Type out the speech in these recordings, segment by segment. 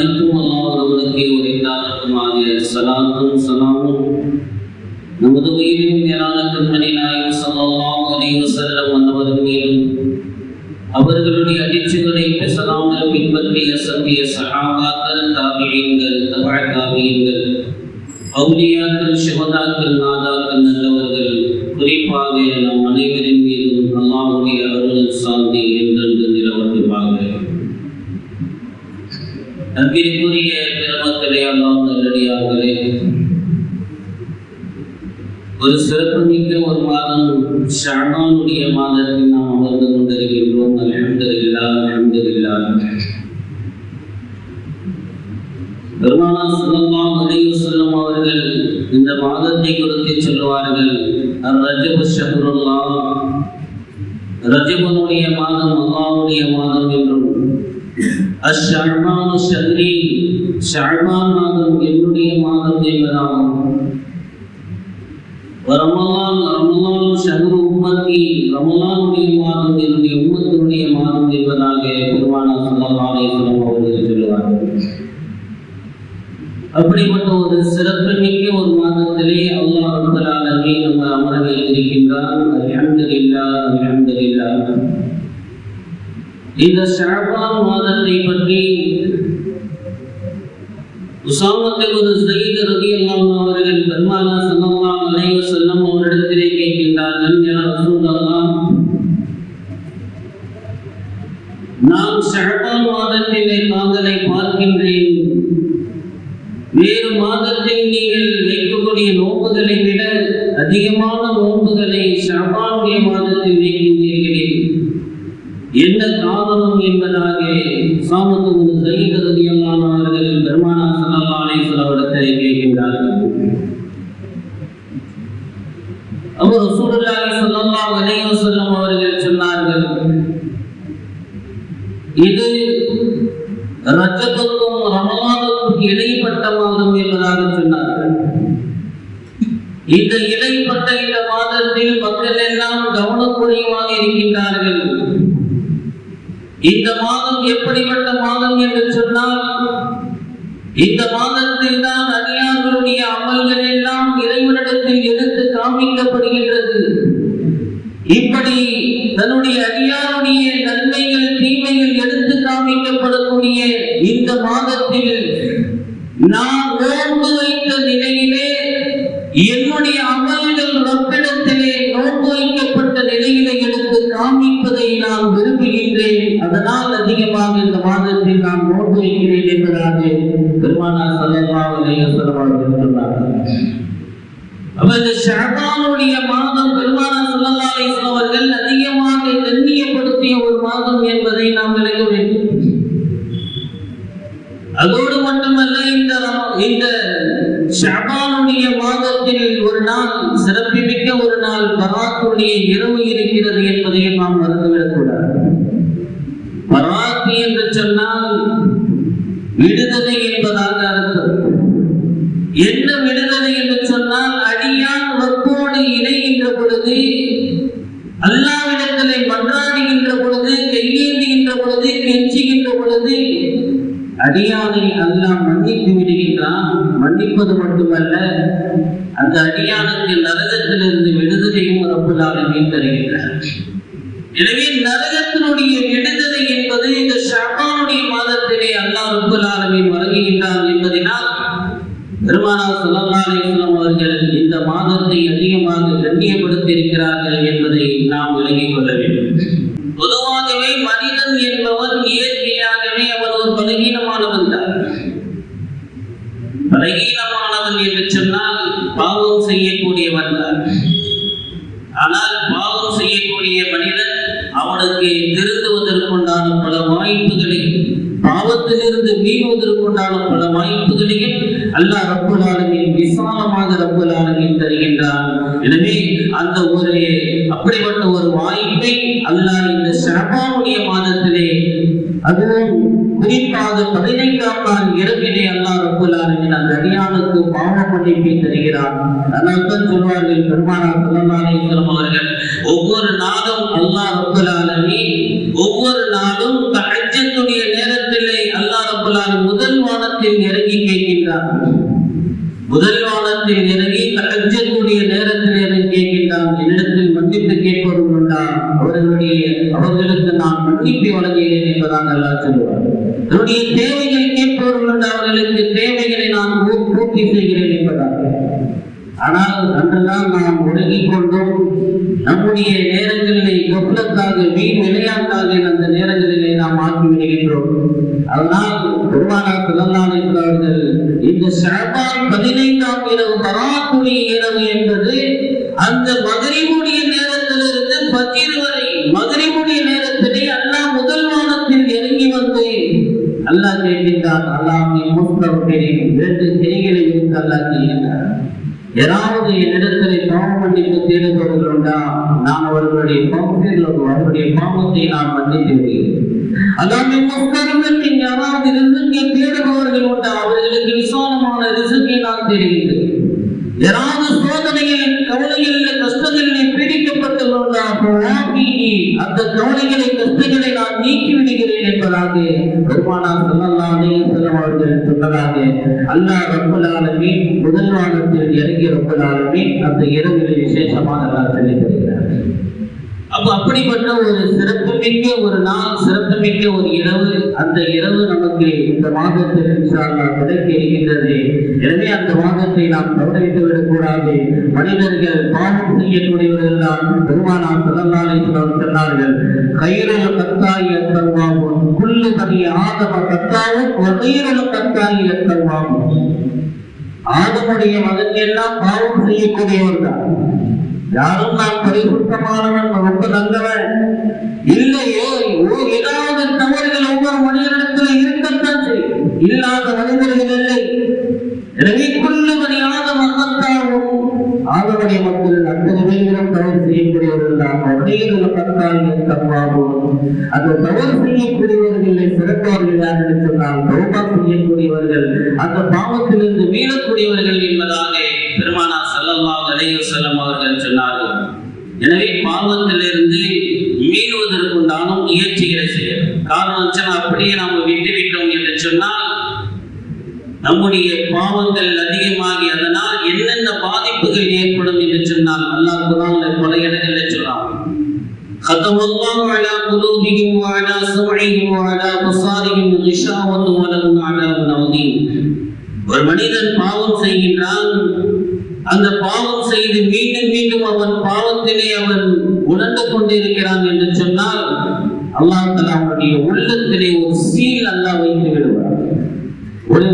அனைத்தும் அல்லாஹ் ஒருவனுக்கே ஆகிய சலாத்தும் சலாமும். நமது உயிரின் மேலான கண்மணி நாயகம் ஸல்லல்லாஹு அலைஹி வஸல்லம் அன்னவர்கள் மீதும் அவர்களுடைய அடிச்சுகளை பேசலாமல் பின்பற்றிய சத்திய சகாபாக்கள் தாபியங்கள் தபா தாபியங்கள் அவுலியாக்கள் சிவதாக்கள் நாதாக்கள் நல்லவர்கள் குறிப்பாக நம் அன்பிற்குரிய பெருமக்களே அல்லாம் நல்லடியார்களே ஒரு சிறப்புமிக்க ஒரு மாதம் ஷாபானுடைய மாதத்தில் நாம் அமர்ந்து கொண்டிருக்கின்றோம். அலமதுல்லா அலமதுல்லா பெருமானா சுல்லா அலைஹி வஸல்லம் அவர்கள் இந்த மாதத்தை குறித்து சொல்லுவார்கள் ரஜபு ஷஹருல்லா ரஜபனுடைய மாதம் அல்லாவுடைய மாதம் என்றும் அஷ்ஷஅபானு ஷஹ்ரி ஷஅபான் மாதம் என்னுடைய மாதம் என்பதாகும் ரமலான் ரமலான் ஷஹ்ரு உம்மத்தி ரமலானுடைய மாதம் என்னுடைய உம்மத்தினுடைய மாதம் என்பதாக பெருமானா ஸல்லல்லாஹு அலைஹி வஸல்லம் அவர்கள் சொல்லுவார்கள் அப்படிப்பட்ட ஒரு சிறப்புமிக்க ஒரு மாதத்திலே அல்லாஹ் ரப்பல் ஆலமீன் நம்ம அமர வைத்திருக்கின்றான் அல்ஹம்துலில்லாஹ் அல்ஹம்துலில்லாஹ் இந்த ஷாபான் மாதத்தை பற்றி உசாமத்தை ஒரு சயீத் ரலியல்லாஹு அவர்கள் பெருமானா ஸல்லல்லாஹு அலைவ செல்லம் அவரிடத்திலே கேட்கின்றார்கள் யா ரசூலல்லாஹ் நான் ஷஅபான் மாதத்திலே தாங்களை பார்க்கின்றேன். வேறு மாதத்தில் நீங்கள் வைக்கக்கூடிய நோன்புகளை விட அதிகமான நோன்புகளை ஷாபானுடைய மாதத்தில் வைக்கின்றீர்களே. என்ன காரணம் என்பதாக சாமத்து ஒரு சைதரதி அவர்கள் பெருமானா சல்லா அலேஸ்வரத்தை கேட்கின்றார்கள். அவர் சூழலாக சொல்லலாம் அலைஹி அவர்கள் சொன்னார்கள் இது ரஜத்துக்கும் ரமலானுக்கும் இடைப்பட்ட மாதம் என்பதாக சொன்னார்கள். இந்த இடைப்பட்ட இந்த மாதத்தில் மக்கள் எல்லாம் கவனக்குறைவாக இருக்கின்றார்கள். இந்த மாதம் எப்படிப்பட்ட மாதம் என்று சொன்னால் இந்த மாதத்தில் தான் அடியார்களுடைய அமல்கள் எல்லாம் இறைவனிடத்தில் எடுத்து காமிக்கப்படுகின்றது இப்படி தன்னுடைய அடியாருடைய நன்மைகள் தீமைகள் எடுத்து காமிக்கப்படக்கூடிய இந்த மாதத்தில் நான் நோன்பு இருக்கிறதாக பெருமானார் சல்லல்லாஹு அலைஹி வஸல்லம் அவர்கள் சொன்னார்கள் அப்ப இந்த ஷஅபானுடைய மாதம் பெருமானார் ஸல்லல்லாஹு அலைஹி வஸல்லம் அவர்கள் அதிகமாக கண்ணியப்படுத்திய ஒரு மாதம் என்பதை நாம் விளக்க வேண்டும். அதோடு மட்டுமல்ல இந்த இந்த ஷபானுடைய மாதத்தில் ஒரு நாள் சிறப்புமிக்க ஒரு நாள் பராக்குடைய இரவு இருக்கிறது என்பதையும் நாம் மறந்துவிடக் கூடாது பராத்து என்று சொன்னால் விடுதலை என்பதாக அர்த்தம். என்ன விடுதலை என்று சொன்னால் அடியான் ரப்போடு இணைகின்ற பொழுது அல்லாவிடத்திலே மன்றாடுகின்ற பொழுது கையேந்துகின்ற பொழுது கெஞ்சுகின்ற பொழுது அடியானை அல்லாஹ் மன்னித்து விடுகின்றான். மன்னிப்பது மட்டுமல்ல அந்த அடியானுக்கு நரகத்திலிருந்து விடுதலையும் ரப்புலாலுமே தருகின்றார் எனவே நரகத்தினுடைய விடுதலை என்பது இந்த ஷாபானுடைய மாதத்திலே அல்லா ரப்புல் ஆலமின் வழங்குகின்றான் என்பதனால் பெருமானார் ஸல்லல்லாஹு அவர்கள் இந்த மாதத்தை அதிகமாக கண்ணியப்படுத்தி இருக்கிறார்கள் என்பதை நாம் விளங்கிக் கொள்ள வேண்டும் பொதுவாகவே மனிதன் என்பவன் இயற்கையாகவே அவன் ஒரு பலகீனமானவன் தான் பலகீனமானவன் என்று சொன்னால் பாவம் செய்யக்கூடியவன் தான் ஆனால் பாவம் செய்யக்கூடிய மனிதன் அவனுக்கு திருந்துவதற்குண்டான பல வாய்ப்புகளை பாவத்திலிருந்து மீள்வதற்குண்டான பல வாய்ப்புகளையும் அல்லாஹ் ரப்பல் ஆலமின் விசாலமாக ரப்பல் ஆலமின் தருகின்றான். எனவே அந்த ஒரு அப்படிப்பட்ட ஒரு வாய்ப்பை அல்லாஹ் இந்த ஷஅபானுடைய மாதத்திலே அதுவும் குறிப்பாக பதினைந்தாம் நாள் இரவிலே அல்லாஹ் ரப்பல் ஆலமீன் அந்த அடியானுக்கு பாவ மன்னிப்பை தருகிறான். அதனால் தான் சொல்வார்கள் பெருமானார் ஸல்லல்லாஹு அவர்கள் ஒவ்வொரு நாளும் அல்லாஹ் ரப்பல் ஆலமீன் ஒவ்வொரு நாளும் தஹஜ்ஜத்துடைய அல்லாஹ் முதல் வானத்தில் இறங்கி கேட்கின்றான் முதல் வானத்தில் இறங்கி தகஞ்சக்கூடிய நேரத்தில் இறங்கி கேட்கின்றான். என்னிடத்தில் மன்னிப்பு கேட்பவர்கள் உண்டா? அவர்களுடைய அவர்களுக்கு நான் மன்னிப்பை வழங்குகிறேன் என்பதாக அல்லாஹ் சொல்லுவார். என்னுடைய தேவைகள் கேட்பவர்கள் அவர்களுக்கு தேவைகளை நான் பூர்த்தி செய்கிறேன் என்பதாக. ஆனால் அன்றுதான் நாம் உறங்கிக் கொண்டோம். நம்முடைய நேரங்களிலே கபலத்தாக வீண் விளையாட்டாக அந்த நேரங்களிலே நாம் ஆக்கி விடுகின்றோம். அதனால் பெருமானா பிறந்தாலே அவர்கள் இந்த ஷாபான் பதினைந்தாம் இரவு பராக்குடி இரவு என்பது அந்த மகரிமுடைய நேரத்திலிருந்து பகிர் வரை மகரிமுடைய நேரத்திலே அல்லாஹ் முதல் வானத்தில் இறங்கி வந்து அல்லாஹ் கேட்கின்றான். அல்லாஹ் நீ இரண்டு கைகளை இருந்து அல்லாஹ் கேட்கின்றார் ஏதாவது என்னிடத்தில் பாவம் மன்னிப்பு தேடுபவர்கள் உண்டா நான் அவர்களுடைய பாவத்தில் அவருடைய பாவத்தை நான் மன்னித்து விடுகிறேன் அல்லாமே முஸ்தபிரின் யாராவது ரிசுக்கை தேடுபவர்கள் உண்டா அவர்களுக்கு விசாலமான ரிசுக்கை நான் தெரிவிக்கிறேன் யாராவது சோதனையில் கவலையில் கஷ்டங்களில் பீடிக்கப்பட்டுள்ளா நீக்கி அந்த கவலைகளை கஷ்டங்களை நான் நீக்கி விடுகிறேன் என்பதாக பெருமானார் ஸல்லல்லாஹு அலைஹி அவர்கள் சொன்னதாக அல்லாஹ் ரப்பலாலுமே முதல் வானத்தில் இறங்கி ரப்பலாலுமே அந்த இரவிலே விசேஷமாக நல்லா சொல்லி தருகிறார். அப்ப அப்படிப்பட்ட ஒரு சிறப்புமிக்க ஒரு நாள் சிறப்புமிக்க ஒரு இரவு அந்த இரவு நமக்கு இந்த மாதத்தில் கிடைக்க இருக்கின்றது. எனவே அந்த மாதத்தை நாம் தவறவிட்டு விடக்கூடாது. மனிதர்கள் பாவம் செய்யக்கூடியவர்கள் தான் பெருமானா சிறந்தாலை சொன்னார்கள் கைரல் கத்தாய் அத்தவாகும் குல்லு பனி ஆதம கத்தாவும் வகைரல் கத்தாய் அத்தவாகும் ஆதமுடைய மகன் எல்லாம் பாவம் செய்யக்கூடியவர் தான். யாரும் நான் பரிசுத்தமானவன் ரொம்ப நல்லவன் இல்லையே ஏதாவது தவறுகள் ஒவ்வொரு மனிதனிடத்தில் இருக்கத்தான் செய்யும். இல்லாத மனிதர்கள் இல்லை எனவே குள்ளு மணி ஆதம் அகத்தாவும் ஆதமுடைய மக்கள் அத்தனை பேரும் தவறு செய்யக்கூடியவர்கள் தான் உடையதில் கத்தால் தப்பாகும் அந்த தவறு செய்யக்கூடியவர்களை சிறந்தவர்கள் யார் என்று சொன்னால் தௌபா செய்யக்கூடியவர்கள் அந்த பாவத்திலிருந்து மீளக்கூடியவர்கள் என்பதாக பெருமானார் ஸல்லல்லாஹு அலைஹி வஸல்லம் அவர்கள் சொன்னார்கள் எனவே பாவத்திலிருந்து மீளுவதற்குண்டான முயற்சிகளை செய்யணும் காரணம் சொன்னா அப்படியே நாம் விட்டு விட்டோம் என்று சொன்னால் நம்முடைய பாவங்கள் அதிகமாகி அதனால் என்னென்ன பாதிப்புகள் ஏற்படும் என்று சொன்னால் அல்லாஹ் குரான்ல பல இடங்களில் சொல்றான் ختم الله على قلوبهم وعلى سمعهم وعلى أبصارهم غشاوة ولهم عذاب عظيم ஒரு மனிதன் பாவம் செய்கின்றான் அந்த பாவம் செய்து மீண்டும் மீண்டும் அவன் பாவத்திலே அவன் உணர்ந்து கொண்டிருக்கிறான் என்று சொன்னால் அல்லாஹ் அவருடைய உள்ளத்திலே ஒரு சீல் அல்லாஹ் வைத்து விடுவார். ஒரு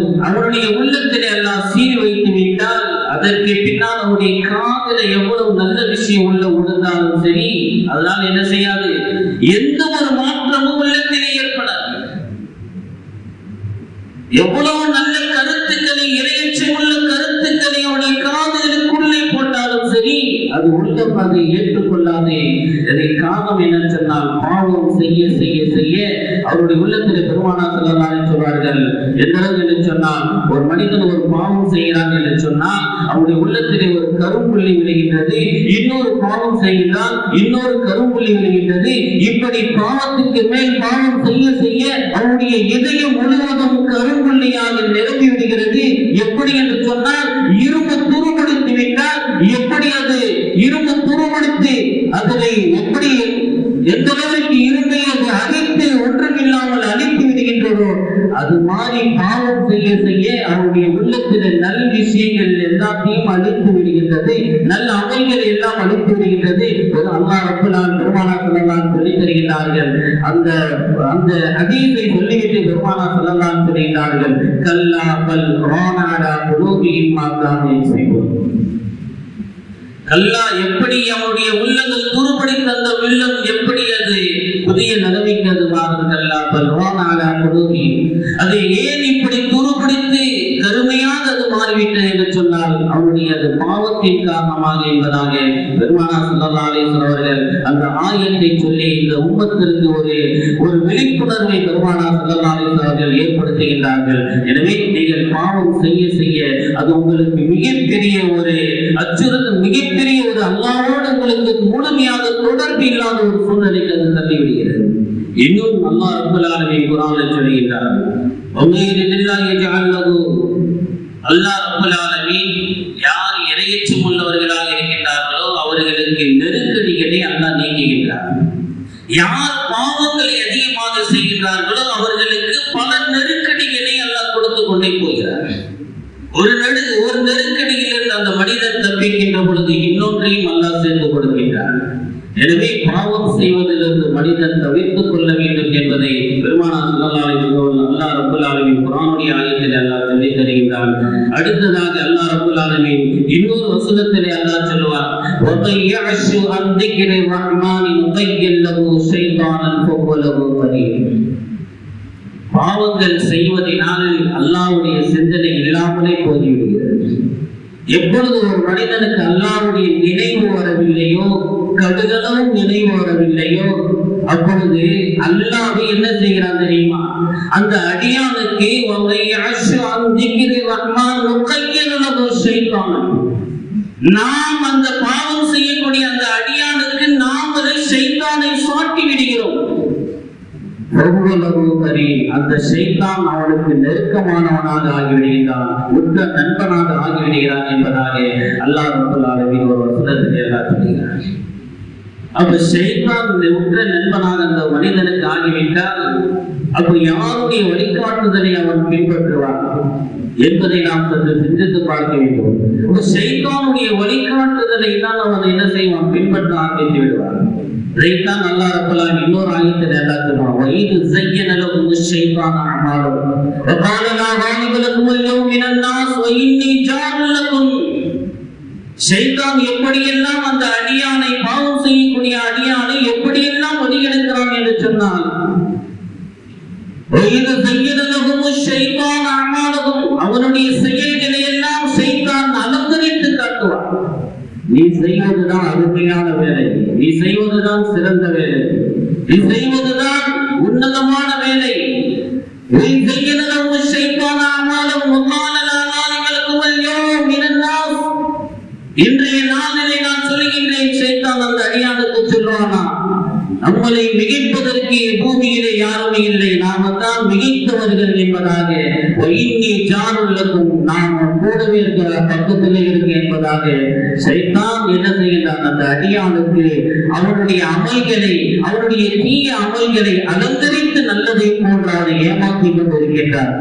உள்ளத்திலே எல்லாம் சீல் வைத்து விட்டால் அதற்கு பின்னால் அவருடைய காதல எவ்வளவு நல்ல விஷயம் உள்ள உணர்ந்தாலும் சரி அதனால என்ன செய்யாது? எந்த ஒரு மாற்றமும் உள்ளத்திலே ஏற்படாது. எவ்வளவு நல்ல அது உள்ளம் அதை ஏற்றுக்கொள்ளாதே. அதை காரணம் என்ன சொன்னால் பாவம் செய்ய செய்ய செய்ய அவருடைய உள்ளத்தில் பெருமானா சொல்லலாம் சொல்வார்கள் எந்த என்று சொன்னால் ஒரு மனிதன் ஒரு பாவம் செய்கிறான் என்று சொன்னால் அவருடைய உள்ளத்திலே ஒரு கரும்புள்ளி விழுகின்றது. இன்னொரு பாவம் செய்கிறான் இன்னொரு கரும்புள்ளி விழுகின்றது. இப்படி பாவத்துக்கு மேல் பாவம் செய்ய செய்ய அவருடைய இதயம் முழுவதும் கரும்புள்ளியாக நிரம்பி விடுகிறது. எப்படி என்று சொன்னால் இரும்பு துருப்படுத்தி விட்டால் எப்படி அது இரும்பு துருப்படுத்தி அதனை எப்படி எந்த அளவிற்கு இரும்பை அது அழித்து ஒன்றுமில்லாமல் அழித்து விடுகின்றதோ அது மாதிரி பாவம் செய்ய செய்ய அவருடைய உள்ளத்தில் நல் விஷயங்கள் எல்லாத்தையும் அழித்து விடுகின்றது. நல்ல அவைகள் எல்லாம் அழித்து விடுகின்றது. ஒரு அல்லாஹ் ரப்பலான் பெருமானா சொல்லலாம் சொல்லி தருகின்றார்கள் அந்த அந்த அதீதை சொல்லிவிட்டு பெருமானா சொல்லலாம் சொல்லுகின்றார்கள். கல்லா பல் ரானாடா குலூபியின் மாதாமே செய்வோம் கல்லா எப்படி அவனுடைய உள்ளங்கள் துருபடித்த அந்த உள்ளம் எப்படி அது புதிய நிலைமைக்கு அது மாறும் கல்லா அது ஏன் இப்படி துருபிடித்து கருமை மாறிவிட்டது என்று சொன்னால் அவருடைய அது பாவத்தின் காரணமாக என்பதாக பெருமானா சல்லா அவர்கள் அந்த ஆயத்தை சொல்லி இந்த உம்மத்திற்கு ஒரு ஒரு விழிப்புணர்வை பெருமானா சல்லா அவர்கள் ஏற்படுத்துகின்றார்கள். எனவே நீங்கள் பாவம் செய்ய செய்ய அது உங்களுக்கு மிகப்பெரிய ஒரு அச்சுறுத்தல் மிகப்பெரிய ஒரு அல்லாவோடு உங்களுக்கு முழுமையாக தொடர்பு இல்லாத ஒரு சூழ்நிலைக்கு அது தள்ளிவிடுகிறது. இன்னும் அல்லாஹ் ரப்பல் ஆலமீன் குர்ஆனில் சொல்கிறார் உமையிரில்லாஹி ஜஅல்லஹு அல்லாஹ் அபுல் ஆலமீன் யார் இறையச்சம் உள்ளவர்களாக இருக்கின்றார்களோ அவர்களுக்கு நெருக்கடிகளை அல்லாஹ் நீக்குகின்றார் யார் பாவங்களை அதிகமாக செய்கின்றார்களோ அவர்களுக்கு பல நெருக்கடிகளை அல்லாஹ் கொடுத்து கொண்டே போகிறார் ஒரு நடு ஒரு நெருக்கடியிலிருந்து அந்த மனிதன் தப்பிக்கின்ற பொழுது இன்னொன்றையும் அல்லாஹ் சேர்த்து கொடுக்கின்றார் எனவே பாவம் செய்வதிலிருந்து மனிதன் தவிர்த்துக் கொள்ள வேண்டும் என்பதை பெருமானா ஸல்லல்லாஹு அலைஹி வஸல்லம் அல்லாஹ் ரப்பல் ஆலமீன் குர்ஆனுடைய ஆயத்தில் அல்லாஹ் சொல்லி தருகின்றான் அடுத்ததாக அல்லாஹ் ரபுல் ஆலமீன் இன்னொரு வசனத்திலே அல்லாஹ் சொல்வார் வதையஷு அன் திக்ரி ரஹ்மானி நுகையில் ஷைத்தானன் ஃபஹுவ கரீம் பாவங்கள் செய்வதனால் அல்லாஹ்வுடைய சிந்தனை இல்லாமலே போய்விடுகிறது. எப்பொழுது ஒரு மனிதனுக்கு அல்லாவுடைய நினைவு வரவில்லையோ கடுகளவும் நினைவு வரவில்லையோ அப்பொழுது அல்லாஹ் என்ன செய்கிறான் தெரியுமா? அந்த அடியானுக்கு வதையஷு அன் திக்ரி ரஹ்மான் நுகையில் லஹு செய்வாங்க நாம் அந்த பாவ செய்யக்கூடிய அந்த அடியானுக்கு நாம் அதை ஷைத்தானை சாட்டி விடுகிறோம் எவ்வளவு கரீம் அந்த ஷைத்தான் அவனுக்கு நெருக்கமானவனாக ஆகிவிடுகிறான் உத்த நண்பனாக ஆகிவிடுகிறான் என்பதாக அல்லாஹ் ரப்பல் ஒரு வசனத்தில் எல்லாம் சொல்கிறார் அப்ப ஷைத்தான் உற்ற நண்பனாக அந்த மனிதனுக்கு ஆகிவிட்டால் அப்ப யாருடைய வழிகாட்டுதலை அவன் பின்பற்றுவான் என்பதை நாம் சற்று சிந்தித்து பார்க்க வேண்டும். ஒரு வழிகாட்டுதலை தான் அவன் என்ன செய்வான்? பின்பற்ற ஆரம்பித்து விடுவான். இதைத்தான் அல்லாஹ் ரப்பலான் இன்னொரு ஆயத்தில் எல்லாம் சொல்லுவான் வயது زين لهم الشيطان أعمالهم وقال لا غالب لكم اليوم من الناس وإني جار لكم ஷைத்தான் எப்படியெல்லாம் அந்த அடியானை பாவம் செய்யக்கூடிய அடியானை எப்படியெல்லாம் வழிகெடுக்கிறான் என்று சொன்னால் وَإِذْ زَيَّنَ لَهُمُ الشَّيْطَانُ நீ செய்வதுதான் அருமையான வேலை. நீ செய்வதுதான் சிறந்த வேலை. நீ செய்வதுதான் உன்னதமான வேலை. நீ செய்கிறது உங்கள் ஷைத்தான ஆனாலும் முன்னாளல் ஆனாலும் இவர்களுக்கு இன்றைய நாளிலே நான் சொல்லுகின்றேன் ஷைத்தான் அந்த அடியானுக்கு சொல்வானா நம்மளை மிகைப்பதற்கு பூமியிலே யாரும் இல்லை. நாம தான் மிகைத்தவர்கள் என்பதாக இன்னி ஜானுள்ளதும் நாம் கூடவே இருக்கிற பக்கத்திலே இருக்கு என்பதாக சைத்தான் என்ன செய்கின்றான் அந்த அடியானுக்கு அவனுடைய அமல்களை அவனுடைய தீய அமல்களை அலங்கரித்து நல்லதை போன்று அவனை ஏமாற்றிக் கொண்டிருக்கின்றான்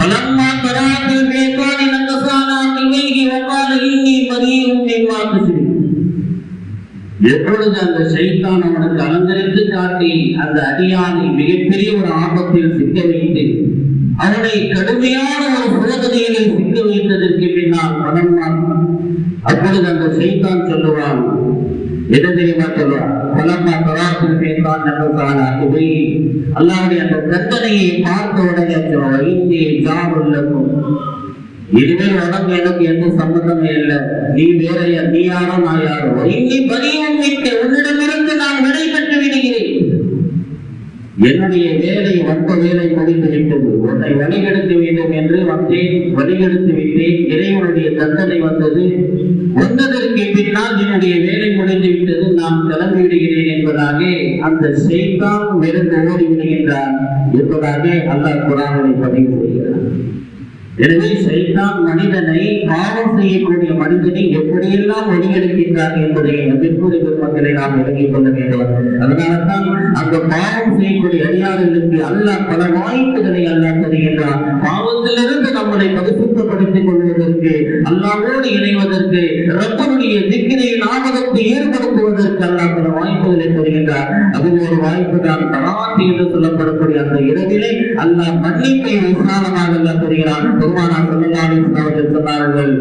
فلما تراه الشيطان نكصانا عقبيه وقال إني بريء مما تشركون எப்பொழுது அந்த சைத்தான் அவனுக்கு அலங்கரித்து காட்டி அந்த அடியானை மிகப்பெரிய ஒரு ஆபத்தில் சிக்க வைத்து அவனை கடுமையான ஒரு சோதனையிலே சிக்க வைத்ததற்கு பின்னால் மனம்தான் அப்பொழுது அந்த செய்தான் சொல்லுவான் என்ன தெரியுமா சொல்லுவான் பலம்மா தராசில் சைத்தான் நம்பசான இவை அல்லாவுடைய அந்த கற்பனையை பார்த்த உடனே சொல்லுவான் இங்கே ஜாபுல்லக்கும் இனிமேல் உனக்கு எனக்கு எந்த சம்பந்தமே இல்லை. நீ வேற நீ யாரோ நான் யாரோ. இங்கே பதியும் விட்டு உன்னிடமிருந்து நான் விடை பெற்று விடுகிறேன். என்னுடைய வேலை வந்த வேலை முடிந்து விட்டது. உன்னை வழிகெடுத்து வேண்டும் என்று வந்தேன் வழிகெடுத்து விட்டேன். இறைவனுடைய தண்டனை வந்தது. வந்ததற்கு பின்னால் என்னுடைய வேலை முடிந்து விட்டது. நான் கிளம்பி விடுகிறேன் என்பதாக அந்த செய்தான் விருந்து ஓடி விடுகின்றான் என்பதாக அல்லாஹ் குரானை பதிவு செய்கிறான். எனவே சைத்தான் மனிதனை பாவம் செய்யக்கூடிய மனிதனை எப்படியெல்லாம் வழியெடுக்கின்றார் என்பதை நம்பிக்கூறி மக்களை நாம் விளங்கிக் கொள்ள வேண்டும். அதனால்தான் அந்த பாவம் செய்யக்கூடிய அடியார்களுக்கு அல்லாஹ் பல வாய்ப்புகளை அல்லாஹ் தருகின்றார் பாவத்திலிருந்து நம்மளை பரிசுத்தப்படுத்திக் கொள்வதற்கு அல்லாஹோடு இணைவதற்கு ரத்தனுடைய திக்கினை நாமகத்தை ஏற்படுத்துவதற்கு அல்லாஹ் பல வாய்ப்புகளை தருகின்றார் அது ஒரு வாய்ப்பு தான் தராத்தி என்று சொல்லப்படக்கூடிய அந்த இரவிலே அல்லாஹ் மன்னிப்பை விசாலமாக அல்லாஹ் பெருமானார் ஸல்லல்லாஹு அவர்கள் சொன்னார்கள்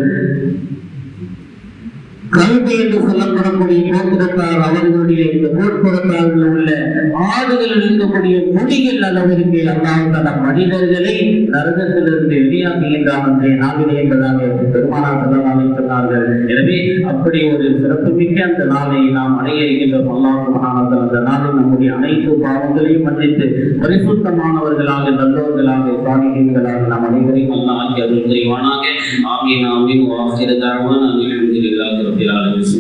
கல்வி என்று சொல்லப்படக்கூடிய கோத்திரத்தார் அவர்களுடைய இந்த கோட்புறத்தார்கள் உள்ள மாடுகள் இருக்கக்கூடிய மொழிகள் அளவிற்கு அல்லாஹ் தன மனிதர்களை நரகத்திலிருந்து வெளியாக்குகின்றான் அன்றைய நாளிலே என்பதாக பெருமானார் செல்லலாமே சொன்னார்கள் எனவே அப்படி ஒரு சிறப்புமிக்க அந்த நாளை நாம் அடைய இருக்கின்றோம் அல்லாஹ் அந்த நாளில் நம்முடைய அனைத்து பாவங்களையும் மன்னித்து பரிசுத்தமானவர்களாக நல்லவர்களாக சாலிகங்களாக நாம் அனைவரையும் அல்லாஹ் ஆக்கி அருள் புரிவானாக. ஆமீன் ஆமீன் வாஹிர தாவான் அல்ஹம்துலில்லாஹி